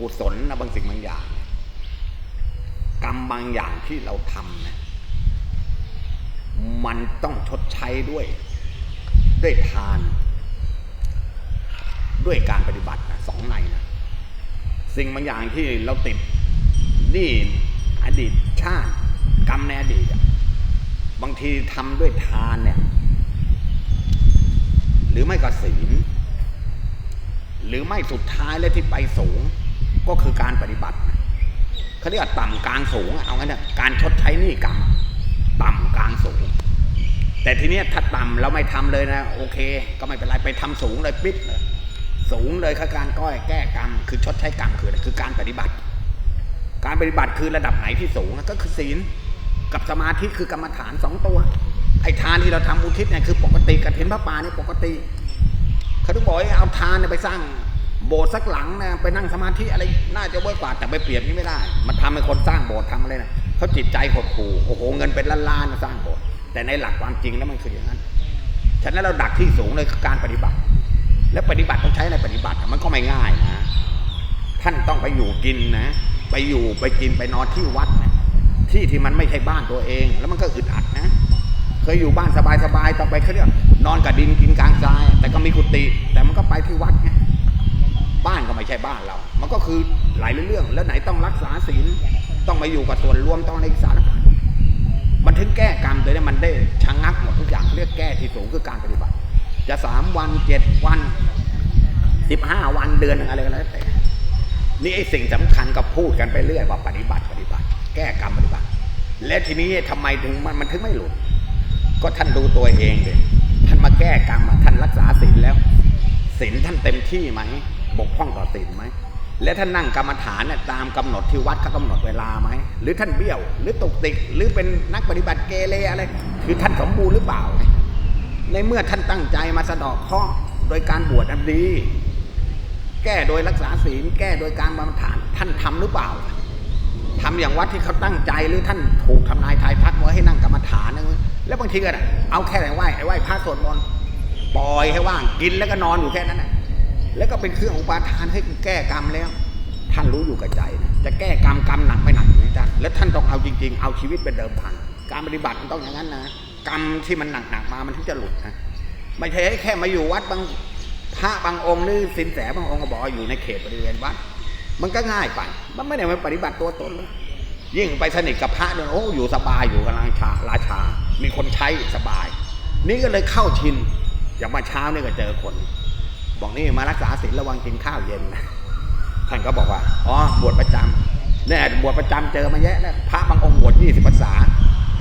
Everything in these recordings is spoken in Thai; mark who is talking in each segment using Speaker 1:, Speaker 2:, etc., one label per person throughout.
Speaker 1: กุศลนะบางสิ่งบางอย่าง กรรมบางอย่างที่เราทำนะมันต้องชดใช้ด้วย ด้วยทาน ด้วยการปฏิบัตินะสองในนะสิ่งบางอย่างที่เราติดนี่อดีตชาติกรรมในอดีตบางทีทำด้วยทานเนี่ย หรือไม่ก็ศีลหรือไม่สุดท้ายและที่ไปสูง ก็คือการปฏิบัติเขาเรียกว่าต่ำกลางสูงเอางั้นนะการชดใช้หนี้กรรมต่ำกลางสูง แต่ทีเนี้ยถ้าต่ำเราไม่ทำเลยนะโอเค ก็ไม่เป็นไรไปทำสูงเลยปิดเลยสูงเลยคือการก้อยแก้กรรม คือชดใช้กรรมคืออะไรคือการปฏิบัติ การปฏิบัติคือระดับไหนที่สูงก็คือศีลกับสมาธิคือกรรมฐานสองตัว ไอ้ทานที่เราทำอุทิศเนี่ยคือปกติกระถินพระป่านี่ปกติเขาถึงบอกให้เอาทานเนี่ยไปสร้าง โบสถ์สักหลังนะไปนั่งสมาธิอะไรน่าจะเวิร์กกว่าแต่ไปเปรียบนี่ไม่ได้ มันทำให้คนสร้างโบสถ์ทำอะไรนะเขาจิตใจหดหู่โอ้โหเงินเป็นล้านๆมาสร้างโบสถ์แต่ในหลักความจริงแล้วมันคืออย่างนั้น ฉะนั้นเราดักที่สูงเลยการปฏิบัติ และปฏิบัติต้องใช้ในปฏิบัติมันก็ไม่ง่ายนะท่านต้องไปอยู่กินนะ ไปอยู่ไปกินไปนอนที่วัดนะที่ที่มันไม่ใช่บ้านตัวเอง แล้วมันก็อึดอัดนะ เคยอยู่บ้านสบายๆต่อไปเขาเรียกนอนกับดินกินกลางทราย แต่ก็มีกุฏิแต่มันก็ไปที่วัดไง บ้านก็ไม่ใช่บ้านเรา มันก็คือหลายเรื่อง แล้วไหนต้องรักษาศีล ต้องมาอยู่กับส่วนรวมต้องในสารพัดมันถึงแก้กรรมตัวนี้มันได้ชะงักหมดทุกอย่างเรียกแก้ที่สูงคือการปฏิบัติ จะสามวันเจ็ดวันสิบห้าวันเดือนอะไรก็แล้วแต่ นี่ไอ้สิ่งสำคัญก็พูดกันไปเรื่อยว่าปฏิบัติปฏิบัติ แก้กรรมปฏิบัติ และทีนี้ทำไมถึงมันมันถึงไม่หลุด ก็ท่านดูตัวเองเลยท่านมาแก้กรรมท่านรักษาศีลแล้วศีลท่านเต็มที่ไหม บกพร่องต่อศีลไหมและท่านนั่งกรรมฐานเนี่ยตามกำหนดที่วัดเขากำหนดเวลาไหมหรือท่านเบี้ยว หรือตกติกหรือเป็นนักปฏิบัติเกเรอะไร คือท่านสมบูรณ์หรือเปล่า ในเมื่อท่านตั้งใจมาสะดอกข้อโดยการบวชอันดี แก้โดยรักษาศีล แก้โดยการบำฐาน ท่านทำหรือเปล่าทำอย่างวัดที่เขาตั้งใจหรือท่านถูกทำนายทายทักไว้ให้นั่งกรรมฐานนะแล้วบางทีก็เอาแค่ไหนไหว้ไอ้ไหว้พระสวดมนต์ปล่อยให้ว่างกินแล้วก็นอนอยู่แค่นั้นนะ แล้วก็เป็นเครื่องอุปาทานให้แก้กรรมแล้ว ท่านรู้อยู่กับใจนะจะแก้กรรมกรรมหนักไม่หนักนะจ๊ะแล้วท่านต้องเอาจริง ๆ เอาชีวิตเป็นเดิมพันการปฏิบัติมันต้องอย่างนั้นนะกรรมที่มันหนักๆมามันถึงจะหลุดนะไม่ใช่แค่มาอยู่วัดบางพระบางองค์หรือสินแสบางองค์ก็บอกอยู่ในเขตบริเวณวัด มันก็ง่ายไปมันไม่ได้มาปฏิบัติตัวตนเลยยิ่งไปสนิทกับพระเนี่ยโอ้อยู่สบายอยู่กับราชาราชา มีคนใช้สบาย นี่ก็เลยเข้าชินอย่างมาเช้านี่ก็เจอคน บอกนี่มารักษาศีลระวังกินข้าวเย็นท่านก็บอกว่าอ๋อบวชประจำเนี่ยบวชประจำเจอมาแยะแล้วพระบางองค์บวชยี่สิบพรรษา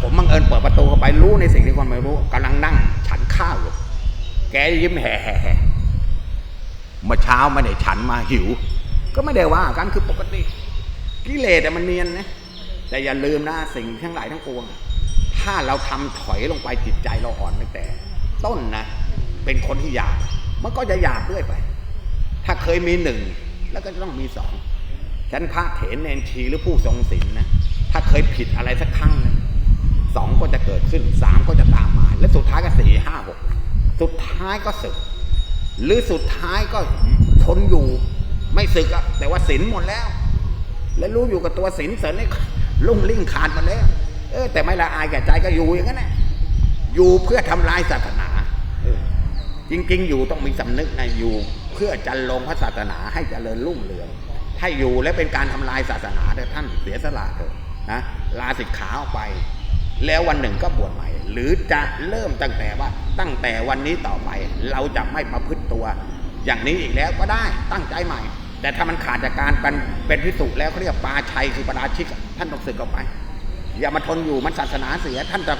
Speaker 1: ผมบังเอิญเปิดประตูเข้าไปรู้ในสิ่งที่คนไม่รู้กำลังนั่งฉันข้าวอยู่แกยิ้มแห่ๆเมื่อเช้าไม่ได้ฉันมาหิว ก็ไม่ได้ว่ากันคือปกติกิเลสมันเนียนนะแต่อย่าลืมนะสิ่งทั้งหลายทั้งปวง ถ้าเราทำถอยลงไปจิตใจเราอ่อนตั้งแต่ ต้นนะ เป็นคนที่หยาบ มันก็จะหยาบเรื่อยไป ถ้าเคยมีหนึ่งแล้วก็จะต้องมีสองฉันพระเถรเนนชีหรือผู้ทรงศีลนะถ้าเคยผิดอะไรสักครั้งนะสองก็จะเกิดขึ้นสามก็จะตามมา และสุดท้ายก็สี่ห้าหกสุดท้ายก็สึก หรือสุดท้ายก็ทนอยู่ ไม่สึกอะแต่ว่าศีลหมดแล้ว และรู้อยู่กับตัวศีลเสริญนี่ลุ่งลิ่งขาดหมาแล้ว เออแต่ไม่ละอายแก่ใจก็อยู่อย่างนั้นแหละอยู่เพื่อทำลายศาสนา จริง ๆ อยู่ต้องมีสำนึกนะอยู่ เพื่อจันลงพระศาสนาให้เจริญรุ่งเรือง ถ้าอยู่และเป็นการทำลายศาสนาเถอะท่านเสียสละเถอะนะลาสิกขาออกไป แล้ววันหนึ่งก็บวชใหม่ หรือจะเริ่มตั้งแต่ว่าตั้งแต่วันนี้ต่อไปเราจะไม่ประพฤติตัว อย่างนี้อีกแล้วก็ได้ตั้งใจใหม่ แต่ถ้ามันขาดจากการเป็นเป็นพิสุแล้วเขาเรียกปาชัยคือปราชิกท่านต้องสึกออกไป อย่ามาทนอยู่มันศาสนาเสียท่านจะ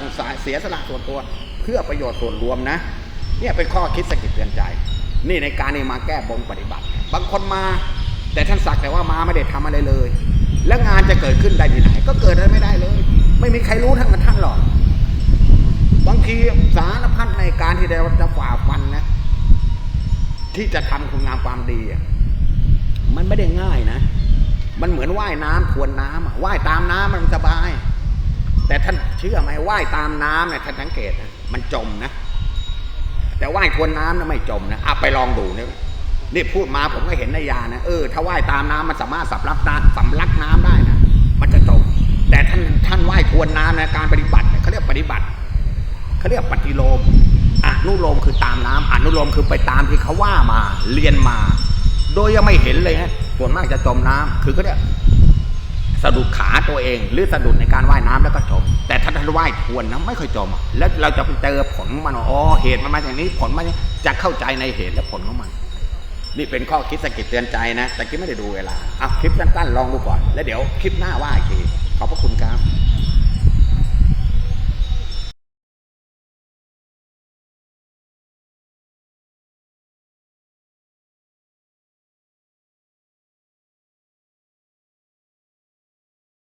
Speaker 1: เสียสละส่วนตัว เพื่อประโยชน์ส่วนรวมนะ เนี่ยเป็นข้อคิดสกิดเตือนใจ นี่ในการนี้มาแก้บนปฏิบัติ บางคนมา แต่ท่านสักแต่ว่ามาไม่ได้ทำอะไรเลย แล้วงานจะเกิดขึ้นได้ที่ไหน ก็เกิดอะไรไม่ได้เลย ไม่มีใครรู้ทั้งกับท่านหรอกบางทีสารพัดในการที่เราจะฝ่าฟันนะที่จะทำคุณงามความดีอะมันไม่ได้ง่ายนะ มันเหมือนว่ายน้ำทวนน้ำว่ายตามน้ำมันสบาย แต่ท่านเชื่อไหมว่ายตามน้ำเนี่ยท่านสังเกตนะมันจมนะ แต่ว่ายทวนน้ำนะไม่จมนะอะไปลองดูเนี่ยนี่พูดมาผมก็เห็นในยานะเออถ้าว่ายตามน้ำมันสามารถสับลักน้ำสำลักน้ำได้นะมันจะจมแต่ท่านท่านว่ายทวนน้ำนะการปฏิบัติเขาเรียกปฏิบัติเขาเรียกปฏิโลมอนุโลมคือตามน้ำอนุโลมคือไปตามที่เขาว่ามาเรียนมา โดยยังไม่เห็นเลยนะส่วนมากจะจมน้ำคือเขาเรียก สะดุดขาตัวเอง หรือสะดุดในการว่ายน้ำแล้วก็จม แต่ถ้าท่านว่ายทวนนะไม่ค่อยจม แล้วเราจะไปเจอผลของมันอ๋อเหตุมันมาจางนี้ผลมันจะเข้าใจในเหตุและผลของมัน นี่เป็นข้อคิดสกิดเตือนใจนะแต่กิ๊บไม่ได้ดูเวลาอะคลิปสั้นๆลองดูก่อน แล้วเดี๋ยวคลิปหน้าว่าอีกทีขอบพระคุณครับ